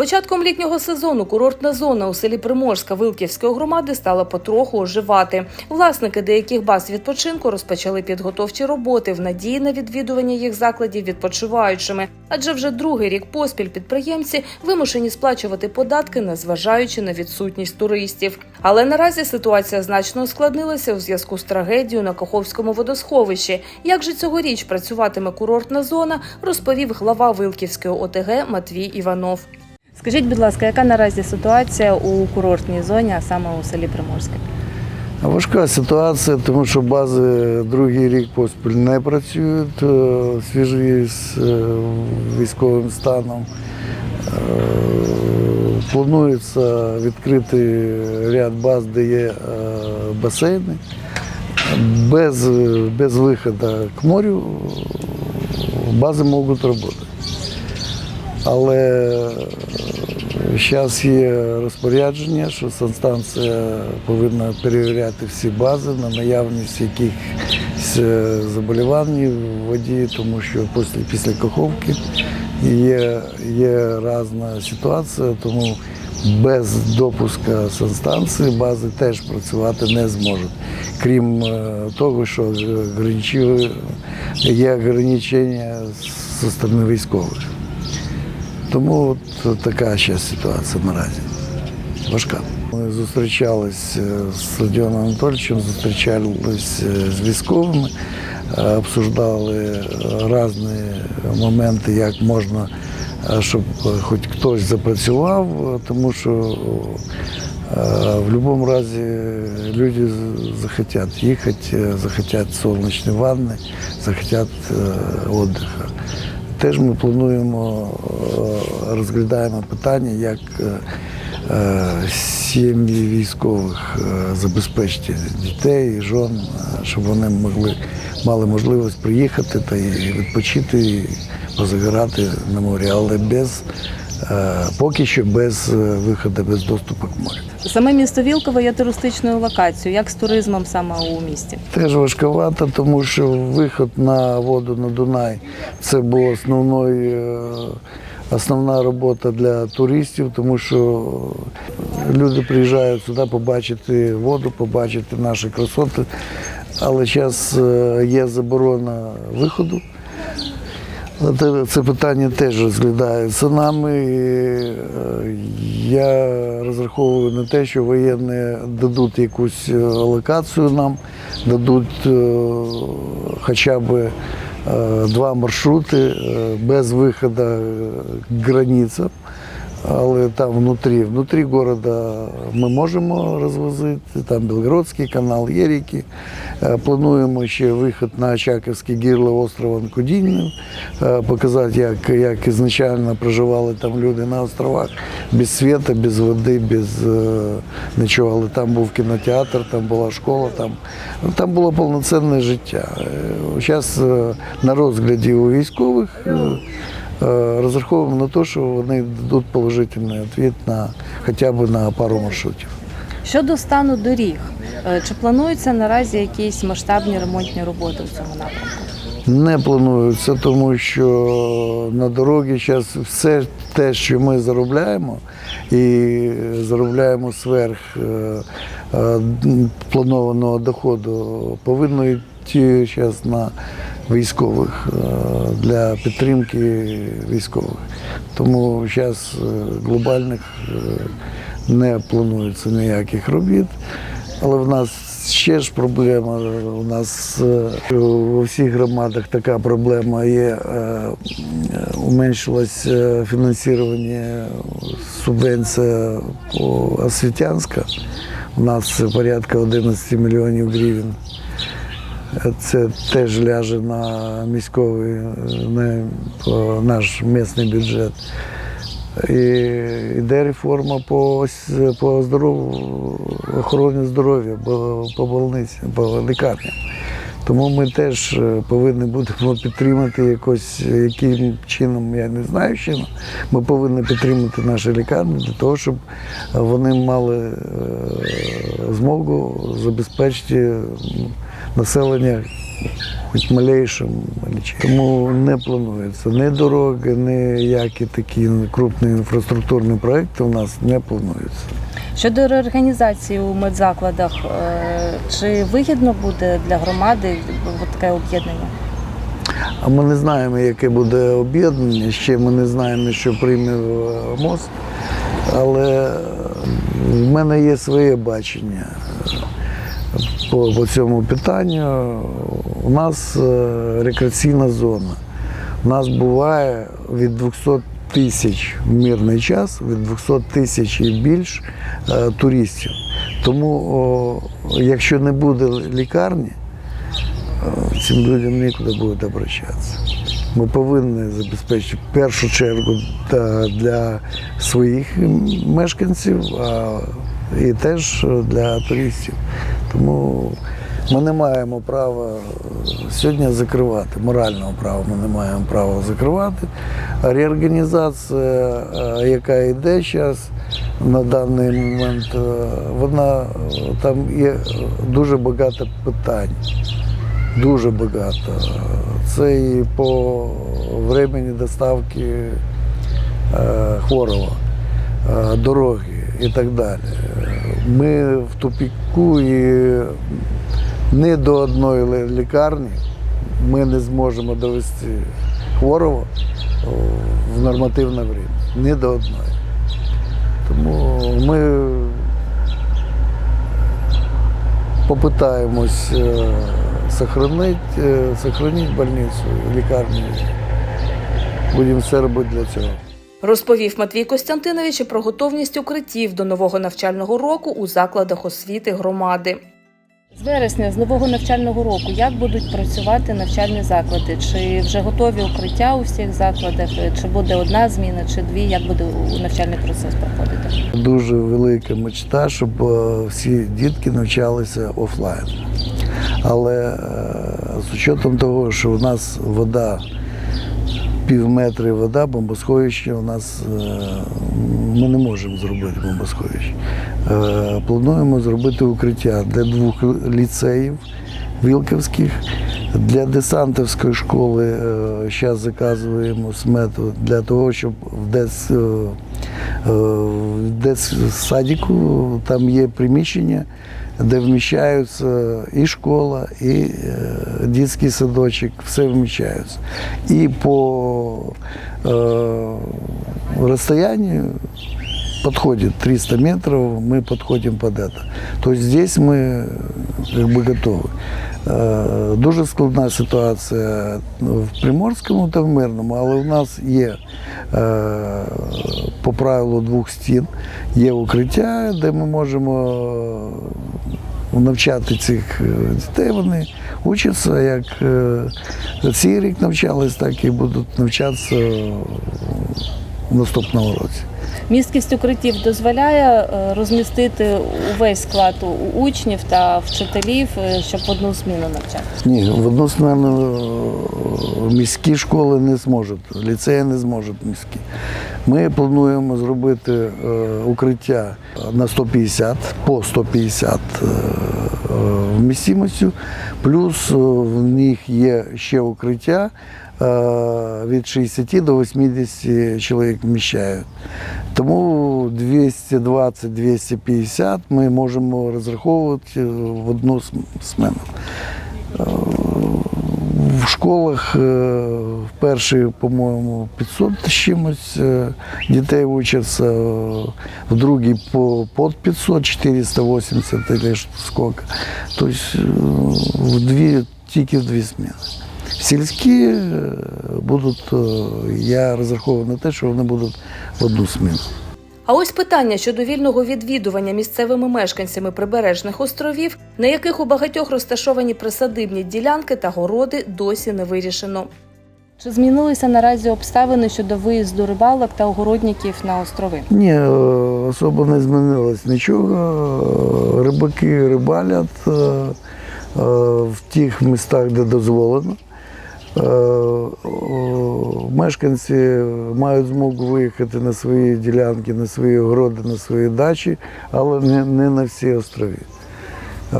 початком літнього сезону курортна зона у селі Приморська Вилківської громади стала потроху оживати. Власники деяких баз відпочинку розпочали підготовчі роботи в надії на відвідування їх закладів відпочиваючими, адже вже другий рік поспіль підприємці вимушені сплачувати податки, незважаючи на відсутність туристів. Але наразі ситуація значно ускладнилася у зв'язку з трагедією на Каховському водосховищі. Як же цьогоріч працюватиме курортна зона, розповів глава Вилківської ОТГ Матвій Іванов. Скажіть, будь ласка, яка наразі ситуація у курортній зоні, а саме у селі Приморське? Важка ситуація, тому що бази другий рік поспіль не працюють, е, зв'язку з е, військовим станом. Е, Планується відкрити ряд баз, де є басейни. Без, без виходу к морю бази можуть працювати. Але зараз є розпорядження, що санстанція повинна перевіряти всі бази на наявність якихось е, заболівань в воді, тому що після, після каховки є, є різна ситуація, тому без допуску санстанції бази теж працювати не зможуть. Крім е, того, що є ограничення зі сторони військових. Тому от така ще ситуація наразі. Важка. Ми зустрічалися з Родіоном Анатольовичем, зустрічалися з військовими, е, обсуждали різні моменти, як можна, е, щоб хоч хтось запрацював, е, тому що е, в будь-якому разі люди захотять їхати, е, захотять сонячні ванни, захотять е, відпочинку. Теж ми плануємо, е, розглядаємо питання, як е, е, сім'ї військових е, забезпечити дітей, жон, щоб вони могли, мали можливість приїхати та відпочити, і позагорати на морі, але без, поки що без виходу, без доступу к морю. Саме місто Вілково є туристичною локацією. Як з туризмом саме у місті? Теж важковато, тому що виход на воду на Дунай це була основною, основна робота для туристів, тому що люди приїжджають сюди побачити воду, побачити наші красоти. Але зараз е, є заборона виходу. Це- питання теж розглядається нами. Е, Я розраховую на те, що воєнні дадуть якусь е, локацію нам, дадуть хоча б е, два маршрути е, без виходу е, к границям. Але там внутрі, внутрі міста ми можемо розвозити, там Білгородський канал, є ріки. Е, Плануємо ще вихід на Очаковське гірло острова Кудіння, показати, як, як ізначально проживали там люди на островах, без світу, без води, без е, нічого. Але там був кінотеатр, там була школа, там, там було повноцінне життя. Зараз на розгляді у військових. Е, Розраховуємо на те, що вони дадуть положительний відповідь на хоча б на пару маршрутів. Щодо стану доріг, е, чи плануються наразі якісь масштабні ремонтні роботи у цьому напрямку? Не планується, тому що на дорогі зараз все те, що ми заробляємо, і заробляємо сверх е, планованого доходу, повинно йти зараз на військових е, для підтримки військових. Тому зараз глобальних е, не планується ніяких робіт. Але в нас ще ж проблема. У нас е, у всіх громадах така проблема є. е, е, Уменшилось е, фінансування субвенція по освітянська. У нас порядка 11 мільйонів гривень. Це теж ляже на міськовий, е, на наш місний бюджет. І йде реформа по, по здоров... охороні здоров'я, по, по по лікарням. Тому ми теж е, повинні будемо підтримати якось, яким чином, я не знаю чином. Ми повинні підтримати наші лікарні для того, щоб вони мали е, змогу забезпечити населення хоч малейшим. Тому не планується ні дороги, ніякі такі крупні інфраструктурні проекти у нас не плануються. Щодо реорганізації у медзакладах, е, чи вигідно буде для громади таке об'єднання? А ми не знаємо, яке буде об'єднання, ще ми не знаємо, що прийме МОЗ. Але в мене є своє бачення по, по цьому питанню. У нас е, рекреаційна зона. У нас буває від 200 тисяч в мирний час, від 200 тисяч і більш е, туристів. Тому, якщо не буде лікарні, е, цим людям нікуди буде обращатися. Ми повинні забезпечити в першу чергу для своїх мешканців, а і теж для туристів. Тому ми не маємо права сьогодні закривати, морального права ми не маємо права закривати. Реорганізація, е, яка йде зараз на даний момент, е, вона е, там є дуже багато питань. Дуже багато. Це і по времени доставки е, хворого, е, дороги і так далі. Ми в тупіку і ні до одної лі- лікарні ми не зможемо довести хворого о, в нормативне время. Ні до одної. Тому ми попытаемся э, сохранить, э, сохранить больницу, лікарню. Будемо все робити для цього. Розповів Матвій Костянтинович і про готовність укриттів до нового навчального року у закладах освіти громади. З вересня, з нового навчального року, як будуть працювати навчальні заклади? Чи вже готові укриття у всіх закладах? Чи буде одна зміна, чи дві? Як буде навчальний процес проходити? Дуже велика мечта, щоб е, всі дітки навчалися офлайн. Але е, з учетом того, що у нас вода пів метри вода, бомбосховище у нас е, ми не можемо зробити бомбосховище. Е, Плануємо зробити укриття для двох ліцеїв вілківських. Для десантівської школи зараз заказуємо смету для того, щоб в дес, е, е, в дитсадіку там є приміщення, де вміщаються і школа, і е, дитячий садочок, все вміщаються. І по е, розстоянню подходит 300 метров, мы подходим под это. То есть здесь мы как бы готовы. Е, Дуже складна ситуація в Приморському та в Мирному, але в нас є е, по правилу двох стін, є укриття, де ми можемо навчати цих е, дітей. Вони учаться, як е, цей рік навчались, так і будуть навчатися в наступному році. Місткість укриттів дозволяє е, розмістити увесь склад учнів та вчителів, е, щоб в одну зміну навчатися. Ні, в одну смену е, міські школи не зможуть, ліцеї не зможуть міські. Ми плануємо зробити укриття на 150, по 150 е, е, вмістимостю, плюс в них є ще укриття від 60 до 80 чоловік вміщають. Тому 220-250 ми можемо розраховувати в одну смену. Е, В школах е, в першій, по-моєму, 500 з чимось е, дітей учаться, е, в другій по под 500, 480 или ж сколько. Тобто е, в дві, тільки в дві зміни. Сільські е, будуть, е, я розраховую на те, що вони будуть в одну зміну. А ось питання щодо вільного відвідування місцевими мешканцями прибережних островів, на яких у багатьох розташовані присадибні ділянки та городи, досі не вирішено. Чи змінилися наразі обставини щодо виїзду рибалок та огородників на острови? Ні, е, особо не змінилось нічого. Рибаки рибалять в тих містах, де дозволено. Е, о, Мешканці мають змогу виїхати на свої ділянки, на свої городи, на свої дачі, але не, на всі острови.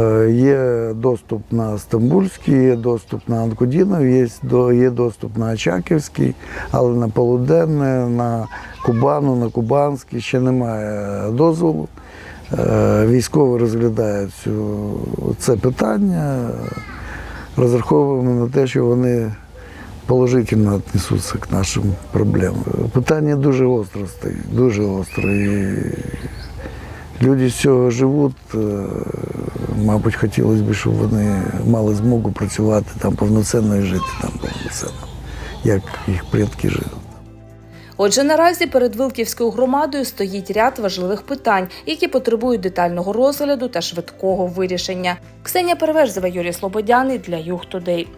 Е, Є доступ на Стамбульський, є доступ на Анкудінов, є, є доступ на Очаківський, але на Полуденне, на Кубану, на Кубанський ще немає дозволу. Е, Військові розглядають це питання. Розраховуємо на те, що вони положительно віднесуться к нашим проблемам. Питання дуже гостро стоїть, дуже гостро. І люди з цього живуть. Е, Мабуть, хотілося б, щоб вони мали змогу працювати там повноцінно і жити там повноцінно, як їх предки жили. Отже, наразі перед Вилківською громадою стоїть ряд важливих питань, які потребують детального розгляду та швидкого вирішення. Ксенія Переверзева, Юрій Слободяний для Юг Тудей.